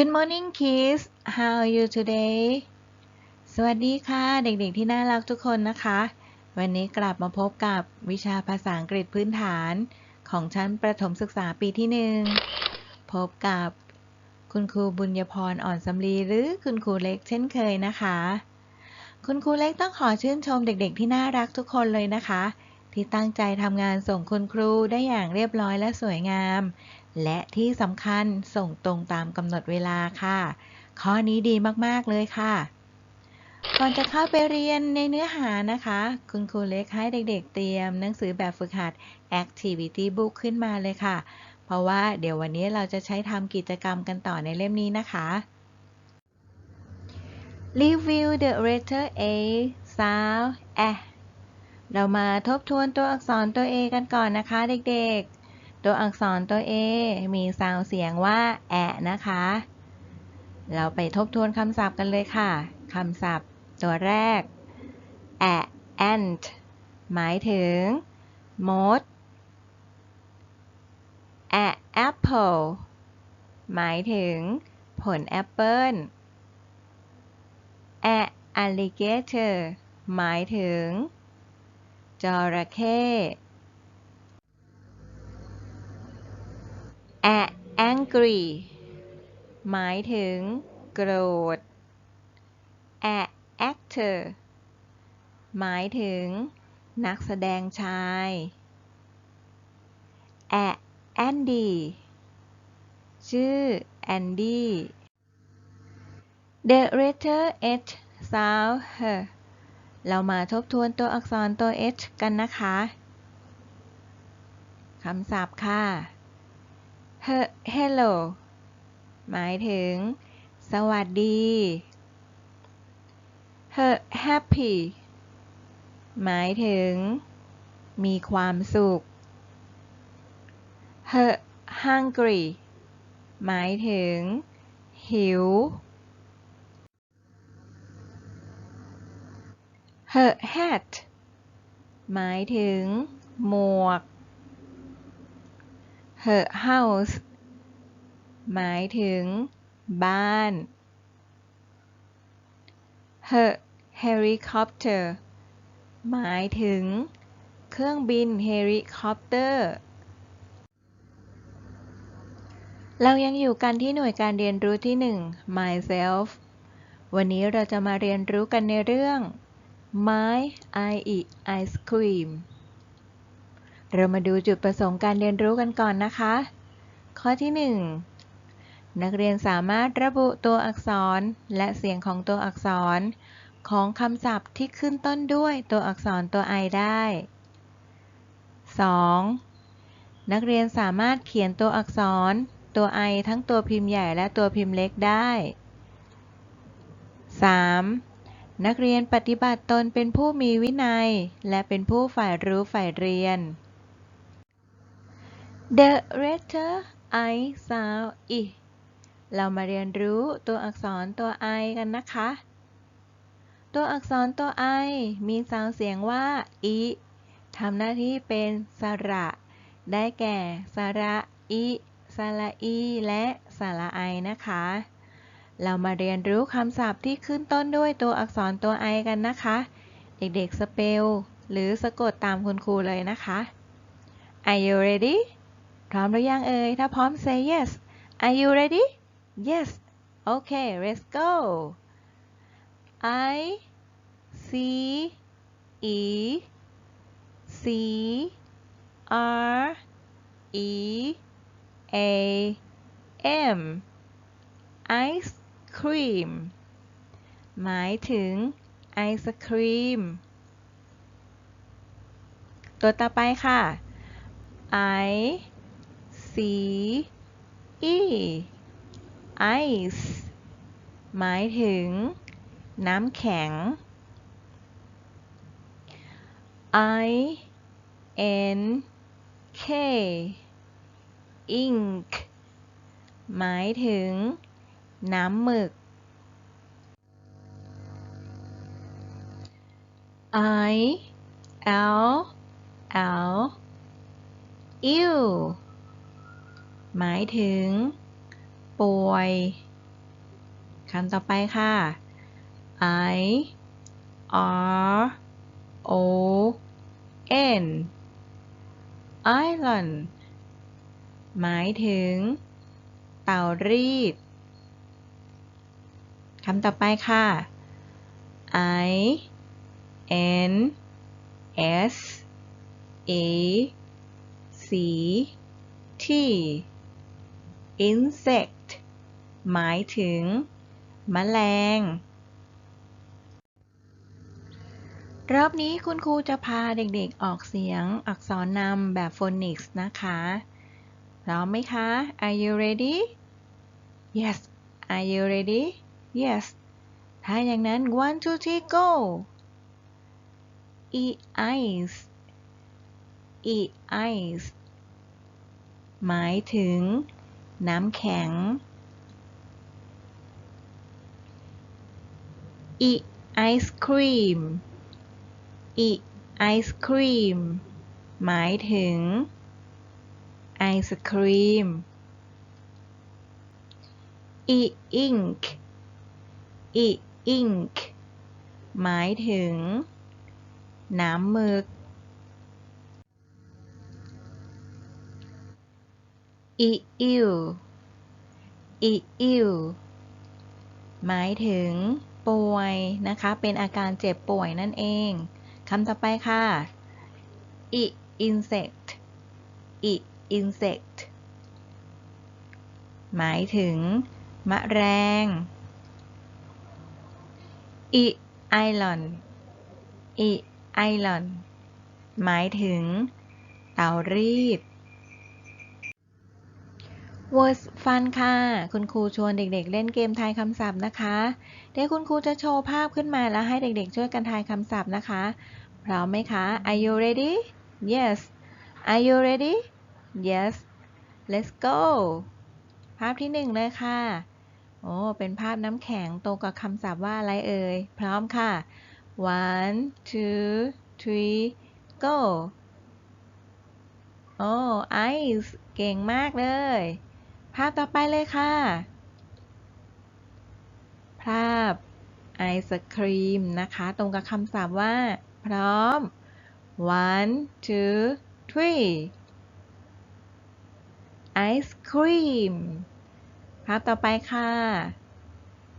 Good morning kids how are you today สวัสดีค่ะ เด็กๆที่น่ารักทุกคนนะคะ วันนี้กลับมาพบกับวิชาภาษาอังกฤษพื้นฐาน ของชั้นประถมศึกษาปีที่หนึ่ง พบกับคุณครูบุญญพรอ่อนสำลีหรือคุณครูเล็กเช่นเคยนะคะ คุณครูเล็กต้องขอชื่นชมเด็กๆที่น่ารักทุกคนเลยนะคะ ที่ตั้งใจทำงานส่งคุณครูได้อย่างเรียบร้อยและสวยงาม และที่สำคัญส่งตรงตามกำหนดเวลาค่ะ ข้อนี้ดีมากๆเลยค่ะ ก่อนจะเข้าไปเรียนในเนื้อหานะคะ คุณครูเล็กให้เด็กๆ เตรียมหนังสือแบบฝึกหัด Activity Book ขึ้นมาเลยค่ะ เพราะว่าเดี๋ยววันนี้เราจะใช้ทำกิจกรรมกันต่อในเล่มนี้นะคะ Review the letter A sound A เรามาทบทวนตัวอักษรตัว A กันก่อนนะคะเด็กๆ ตัวอักษรตัว A มีซาวเสียงว่าแอะนะคะ เราไปทบทวนคำศัพท์กันเลยค่ะคำศัพท์ตัวแรก a ant หมายถึงมด a apple หมายถึงผลแอปเปิล a alligator หมายถึง จระเข้ a angry หมายถึง โกรธ a actor หมายถึง นักแสดงชาย a Andy ชื่อ Andy the letter H sound H เรามาทบทวนตัวอักษรตัว H กันนะคะคำศัพท์ค่ะ hello หมายถึง สวัสดี Happy หมายถึง มีความสุข hungry หมายถึง หิว her hat หมายถึง หมวก her house หมายถึง บ้าน her helicopter หมายถึง เครื่องบินเฮลิคอปเตอร์ เรายังอยู่กันที่หน่วยการเรียนรู้ที่ 1 myself วันนี้เราจะมาเรียนรู้กันในเรื่อง my I eat ice cream เรามาดูจุดประสงค์การเรียนรู้กันก่อนนะคะ ข้อที่ 1 นักเรียนสามารถระบุตัวอักษรและเสียงของตัวอักษร ของคำศัพท์ที่ขึ้นต้นด้วยตัวอักษรตัว i ได้ 2. นักเรียนสามารถเขียนตัวอักษร ตัว i ทั้งตัวพิมพ์ใหญ่และตัวพิมพ์เล็กได้ 3. นักเรียนปฏิบัติตนเป็นผู้มีวินัย และเป็นผู้ฝ่ายรู้ฝ่ายเรียน The letter I sound I เรามาเรียนรู้ตัวอักษรตัว I กันนะคะ ตัวอักษรตัว I มีซาวเสียงว่า i ทำหน้าที่เป็นสระ ได้แก่สระอิสระอี และสระไอนะคะ เรามาเรียนรู้คำศัพท์ที่ขึ้นต้นด้วยตัวอักษรตัว i กันนะคะ เด็กๆสเปลหรือสะกดตามคุณครูเลยนะคะ Are you ready พร้อมหรือยังเอ่ย ถ้าพร้อม say yes Are you ready yes okay let's go I C E C R E A M ice cream หมายถึงไอศครีม ตัวต่อไปค่ะ I C E ice หมายถึง น้ำแข็ง I N K ink หมายถึง น้ำหมึก I L L ill หมายถึง ป่วยคำต่อไปค่ะ I R O N island หมายถึง เต่ารีด คำต่อไปค่ะ I N S A C T insect หมายถึง แมลง รอบนี้คุณครูจะพาเด็กๆออกเสียงอักษรนำแบบโฟนิกส์นะคะ พร้อมไหมคะ Are you ready Yes Are you ready Yes ถ้าอย่างนั้น one two three go e ice e ice หมายถึง น้ำแข็ง e ice cream e ice cream หมายถึง ไอศครีม e ink e ink หมายถึง น้ำหมึก e ill e ill หมายถึง ป่วยนะคะ เป็นอาการเจ็บป่วยนั่นเองคำต่อไปค่ะ e insect e insect หมายถึง มะแรง e island e island หมายถึง เตารีด Words Fun ค่ะ คุณครูชวนเด็กๆ เล่นเกมทายคำศัพท์นะคะ เดี๋ยวคุณครูจะโชว์ภาพขึ้นมาแล้วให้เด็กๆ ช่วยกันทายคำศัพท์นะคะ พร้อมไหมคะ Are you ready Yes Are you ready Yes Let's go ภาพที่หนึ่งเลยค่ะ โอ้ เป็นภาพน้ำแข็งตรงกับคำศัพท์ว่าอะไรเอ่ย พร้อมค่ะ one two three go โอ้ ice เก่งมากเลย ภาพต่อไปเลยค่ะ ภาพไอศครีมนะคะ ตรงกับคำศัพท์ว่า พร้อม one two three ice cream าพต่อไปค่ะ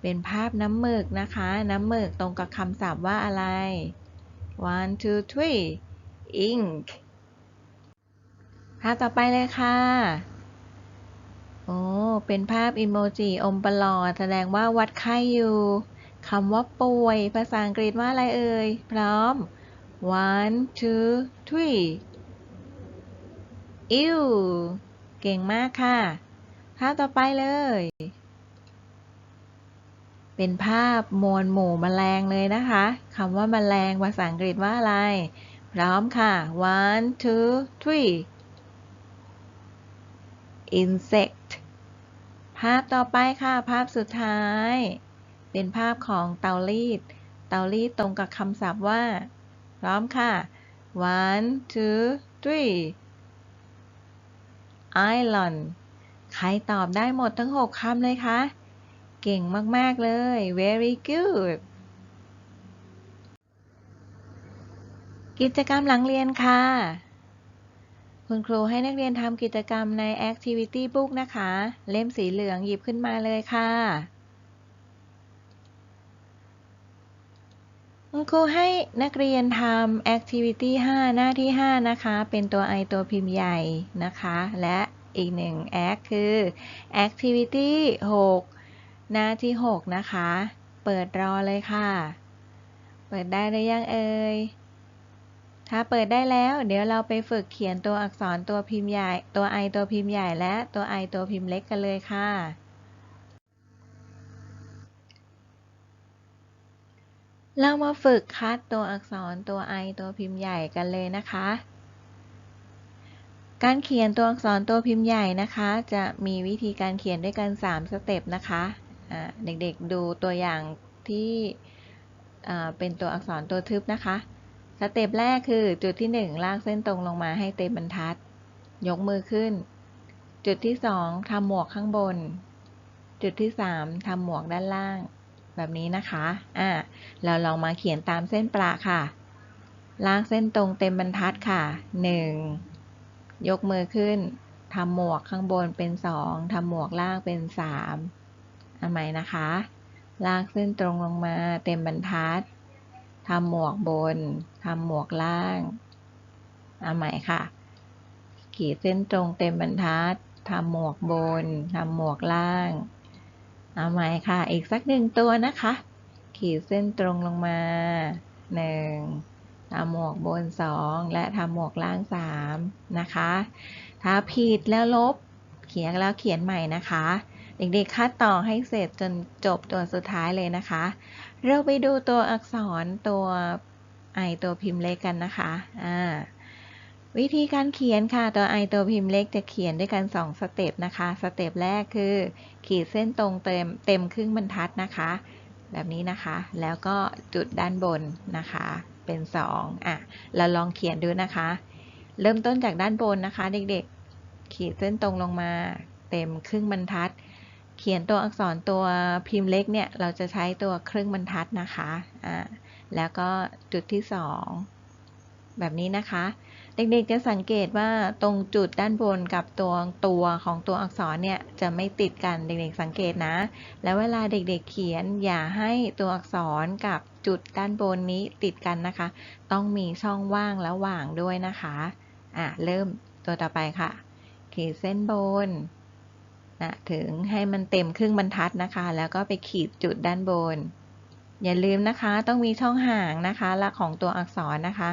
เป็นภาพน้ำหมึกนะคะ น้ำหมึกตรงกับคำศัพท์ว่าอะไร one two three ink ภาพต่อไปเลยค่ะ โอ้ เป็นภาพอิโมจิอมปลอดแสดงว่าวัดไข้อยู่ คำว่าป่วย ภาษาอังกฤษว่าอะไรเอ่ย พร้อม one two three ill เก่งมากค่ะ ภาพต่อไปเลย เป็นภาพมวลหมู่แมลงเลยนะคะคำว่าแมลงภาษาอังกฤษว่าอะไร พร้อมค่ะ one two three insect ภาพต่อไปค่ะ ภาพสุดท้าย เป็นภาพของเตารีด เตารีดตรงกับคำศัพท์ว่า พร้อมค่ะ one two three island ใครตอบได้หมดทั้ง 6คำเลยคะ เก่งมาก ๆ เลย very good กิจกรรมหลังเรียนค่ะ คุณครูให้นักเรียนทำกิจกรรมใน activity book นะคะ เล่มสีเหลืองหยิบขึ้นมาเลยค่ะคุณครูให้นักเรียนทำ activity 5 หน้าที่ 5 นะคะ เป็นตัว i ตัวพิมพ์ใหญ่นะคะ และ อีกหนึ่ง act คือ activity 6 หน้าที่ 6 นะคะ เปิดรอเลยค่ะ เปิดได้หรือยังเอ่ย ถ้าเปิดได้แล้ว เดี๋ยวเราไปฝึกเขียนตัวอักษรตัวพิมพ์ใหญ่ ตัว i ตัวพิมพ์ใหญ่และตัว i ตัวพิมพ์เล็กกันเลยค่ะเรามาฝึกคัดตัวอักษรตัว i ตัวพิมพ์ใหญ่กันเลยนะคะ การเขียนตัวอักษรตัวพิมพ์ใหญ่นะคะ จะมีวิธีการเขียนด้วยกัน 3 สเต็ปนะคะะเด็กๆดูตัวอย่างที่เป็นตัวอักษรตัวทึบนะคะ สเต็ปแรกคือจุดที่ 1 ลากเส้นตรงลงมาให้เต็มบรรทัด ยกมือขึ้น จุดที่ 2ทำหมวกข้างบน จุดที่ 3ทำหมวกด้านล่าง แบบนี้นะคะอ่าเราลองมาเขียนตามเส้นประค่ะ ลากเส้นตรงเต็มบรรทัดค่ะ 1 ยกมือขึ้นทำหมวกข้างบนเป็น2ทำหมวกล่างเป็น3เอาใหม่นะคะ ลากเส้นตรงลงมาเต็มบรรทัดทำหมวกบนทำหมวกล่างเอาใหม่ค่ะขีดเส้นตรงเต็มบรรทัดทำหมวกบนทำหมวกล่างเอาใหม่ค่ะ อีกสักหนึ่งตัวนะคะ ขีดเส้นตรงลงมาหนึ่ง ทำหมวกบนสองและทำหมวกล่างสามนะคะ ถ้าผิดแล้วลบเขียนแล้วเขียนใหม่นะคะ เด็กๆคัดต่อให้เสร็จจนจบตัวสุดท้ายเลยนะคะ เราไปดูตัวอักษรตัวไอตัวพิมพ์เล็กกันนะคะอ่าวิธีการเขียนค่ะ ตัวไอตัวพิมพ์เล็กจะเขียนด้วยกัน 2 สเต็ปนะคะ สเต็ปแรกคือ ขีดเส้นตรงเต็มเต็มครึ่งบรรทัดนะคะ แบบนี้นะคะ แล้วก็จุดด้านบนนะคะ เป็น 2อะเราลองเขียนดูนะคะ เริ่มต้นจากด้านบนนะคะ เด็กๆ ขีดเส้นตรงลงมา เต็มครึ่งบรรทัด เขียนตัวอักษรตัวพิมพ์เล็กเนี่ย เราจะใช้ตัวครึ่งบรรทัดนะคะอ่าแล้วก็จุดที่ 2 แบบนี้นะคะ เด็กๆจะสังเกตว่าตรงจุดด้านบนกับตัวตัวของตัวอักษรเนี่ยจะไม่ติดกันเด็กๆสังเกตนะ แล้วเวลาเด็กๆเขียนอย่าให้ตัวอักษรกับจุดด้านบนนี้ติดกันนะคะ ต้องมีช่องว่างระหว่างด้วยนะคะอะเริ่มตัวต่อไปค่ะ ขีดเส้นบนนะถึงให้มันเต็มครึ่งบรรทัดนะคะ แล้วก็ไปขีดจุดด้านบน อย่าลืมนะคะต้องมีช่องห่างนะคะละของตัวอักษรนะคะ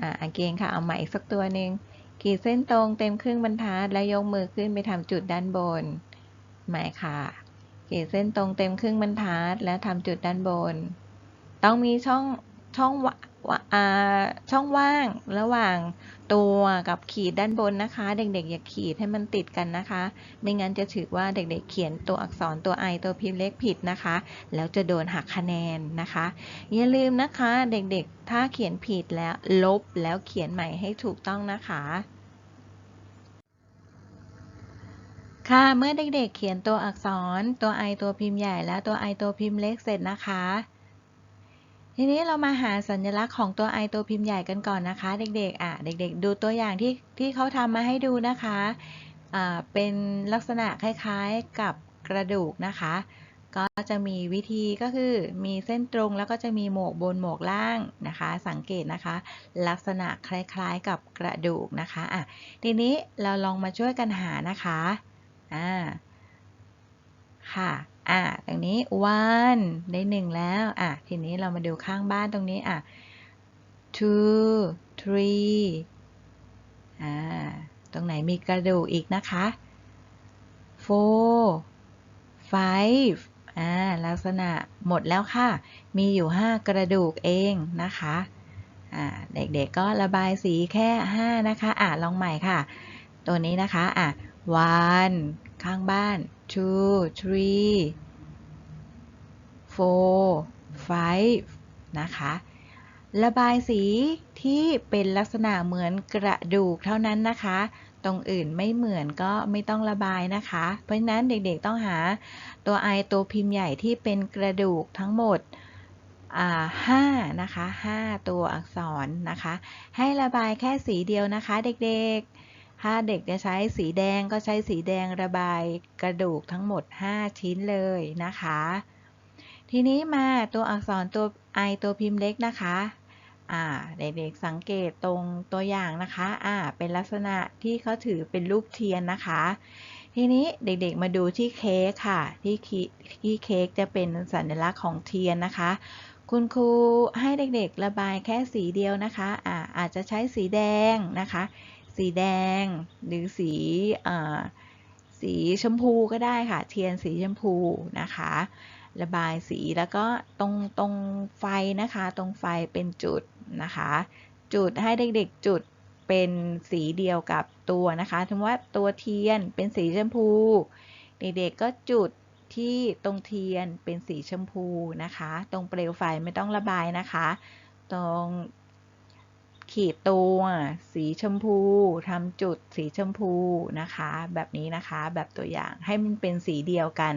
อ่าเกงค่ะเอาใหม่อีกสักตัวหนึ่งขีดเส้นตรงเต็มครึ่งบรรทัดแล้วยกมือขึ้นไปทำจุดด้านบนใหม่ค่ะ ขีดเส้นตรงเต็มครึ่งบรรทัดแล้วทำจุดด้านบน ต้องมีช่องช่อง ช่องว่างระหว่างตัวกับขีดด้านบนนะคะ เด็กๆอย่าขีดให้มันติดกันนะคะ ไม่งั้นจะถือว่าเด็กๆเขียนตัวอักษรตัวไอตัวพิมพ์เล็กผิดนะคะ แล้วจะโดนหักคะแนนนะคะ อย่าลืมนะคะเด็กๆถ้าเขียนผิดแล้วลบแล้วเขียนใหม่ให้ถูกต้องนะคะค่ะ เมื่อเด็กๆเขียนตัวอักษรตัวไอตัวพิมพ์ใหญ่และตัวไอตัวพิมพ์เล็กเสร็จนะคะ ทีนี้เรามาหาสัญลักษณ์ของตัวไอตัวพิมพ์ใหญ่กันก่อนนะคะ เด็กๆ อะ เด็ก ๆ ดูตัวอย่างที่ที่เขาทำมาให้ดูนะคะ อ่า เป็นลักษณะคล้ายๆกับกระดูกนะคะ ก็จะมีวิธีก็คือมีเส้นตรงแล้วก็จะมีหมวกบนหมวกล่างนะคะ สังเกตนะคะ ลักษณะคล้ายๆกับกระดูกนะคะ อะ ทีนี้เราลองมาช่วยกันหานะคะ อ่า ค่ะ อ่าตรงนี้ one ได้หนึ่งแล้ว อะ ทีนี้เรามาดูข้างบ้านตรงนี้ อะ two three อ่า ตรงไหนมีกระดูกอีกนะคะ four five อ่า ลักษณะหมดแล้วค่ะ มีอยู่ 5 กระดูกเองนะคะ อ่า เด็กๆก็ระบายสีแค่ 5 นะคะ อ่าลองใหม่ค่ะ ตัวนี้นะคะ อะ one ข้างบ้าน two three four five นะคะระบายสีที่เป็นลักษณะเหมือนกระดูกเท่านั้นนะคะ ตรงอื่นไม่เหมือนก็ไม่ต้องระบายนะคะ เพราะฉะนั้นเด็กๆต้องหาตัวไอตัวพิมพ์ใหญ่ที่เป็นกระดูกทั้งหมดห้านะคะห้าตัวอักษรนะคะ ให้ระบายแค่สีเดียวนะคะเด็กๆ ถ้าเด็กจะใช้สีแดงก็ใช้สีแดงระบายกระดูกทั้งหมด 5 ชิ้นเลยนะคะ ทีนี้มาตัวอักษรตัวไอตัวพิมพ์เล็กนะคะ่าเด็กๆสังเกตตรงตัวอย่างนะคะอ่าเป็นลักษณะที่เขาถือเป็นรูปเทียนนะคะ ทีนี้เด็กๆมาดูที่เค้กค่ะ ที่ที่เค้กจะเป็นสัญลักษณ์ของเทียนนะคะ คุณครูให้เด็กๆระบายแค่สีเดียวนะคะอ่าอาจจะใช้สีแดงนะคะ สีแดง หรือสีอสีชมพูก็ได้ค่ะ เทียนสีชมพูนะคะ ระบายสีแล้วก็ตรงตรงไฟนะคะ ตรงไฟเป็นจุดนะคะ จุดให้เด็กๆจุดเป็นสีเดียวกับตัวนะคะถึงว่าตัวเทียนเป็นสีชมพู เด็กๆก็จุดที่ตรงเทียนเป็นสีชมพูนะคะ ตรงเปลวไฟไม่ต้องระบายนะคะ ตรง ขีดตัวสีชมพูทำจุดสีชมพูนะคะ แบบนี้นะคะแบบตัวอย่างให้มันเป็นสีเดียวกัน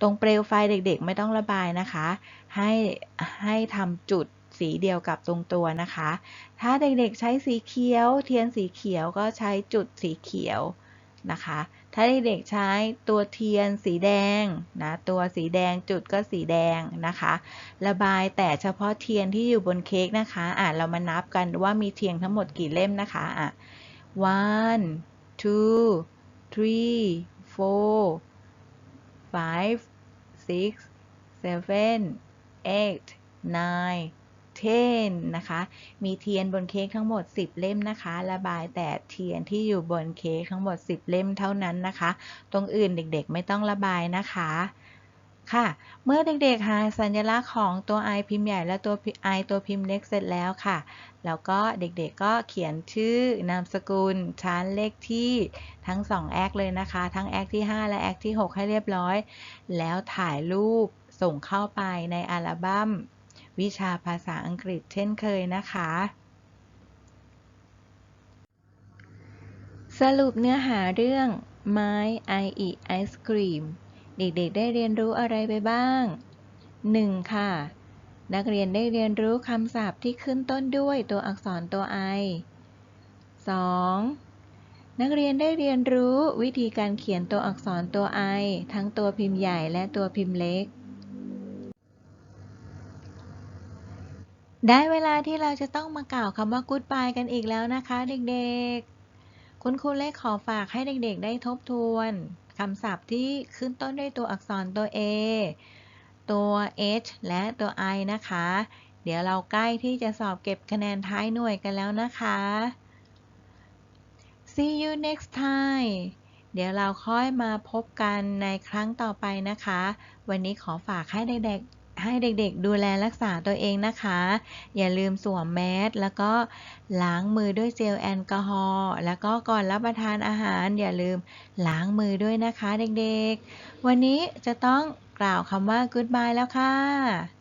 ตรงเปลวไฟเด็กๆ ไม่ต้องระบายนะคะ ให้ให้ทำจุดสีเดียวกับตรงตัวนะคะ ถ้าเด็กๆใช้สีเขียว เทียนสีเขียวก็ใช้จุดสีเขียวนะคะ ถ้าเด็กๆใช้ตัวเทียนสีแดงนะตัวสีแดงจุดก็สีแดงนะคะ ระบายแต่เฉพาะเทียนที่อยู่บนเค้กนะคะอะเรามานับกันว่ามีเทียนทั้งหมดกี่เล่มนะคะอะ one two three four five six seven eight nine ten นะคะ มีเทียนบนเค้กทั้งหมด 10 เล่มนะคะ ระบายแต่เทียนที่อยู่บนเค้กทั้งหมด 10 เล่มเท่านั้นนะคะ ตรงอื่นเด็กๆ ไม่ต้องระบายนะคะค่ะ เมื่อเด็กๆหาสัญลักษณ์ของตัว i พิมพ์ใหญ่และตัว i ตัวพิมพ์เล็กเสร็จแล้วค่ะ แล้วก็เด็กๆก็เขียนชื่อนามสกุลชั้นเลขที่ทั้ง2แอคเลยนะคะ ทั้งแอคที่ 5 และแอคที่ 6 ให้เรียบร้อย แล้วถ่ายรูปส่งเข้าไปในอัลบั้ม วิชาภาษาอังกฤษเช่นเคยนะคะ สรุปเนื้อหาเรื่อง My I Eat Ice Cream เด็กๆ ได้เรียนรู้อะไรไปบ้าง 1. ค่ะ นักเรียนได้เรียนรู้คำศัพท์ที่ขึ้นต้นด้วยตัวอักษรตัว I 2. นักเรียนได้เรียนรู้วิธีการเขียนตัวอักษรตัว I ทั้งตัวพิมพ์ใหญ่และตัวพิมพ์เล็ก ได้เวลาที่เราจะต้องมากล่าวคำว่า goodbye กันอีกแล้วนะคะเด็กๆ คุณครูเล็กขอฝากให้เด็กๆ ได้ทบทวนคำศัพท์ที่ขึ้นต้นด้วยตัวอักษรตัว A ตัว H และตัว I นะคะ เดี๋ยวเราใกล้ที่จะสอบเก็บคะแนนท้ายหน่วยกันแล้วนะคะ See you next time เดี๋ยวเราค่อยมาพบกันในครั้งต่อไปนะคะ วันนี้ขอฝากให้เด็กๆ ให้เด็กๆ ดูแลรักษาตัวเองนะคะ อย่าลืมสวมแมสแล้วก็ล้างมือด้วยเจลแอลกอฮอล์แล้วก็ก่อนรับประทานอาหาร อย่าลืมล้างมือด้วยนะคะเด็กๆ วันนี้จะต้องกล่าวคำว่า goodbye แล้วค่ะ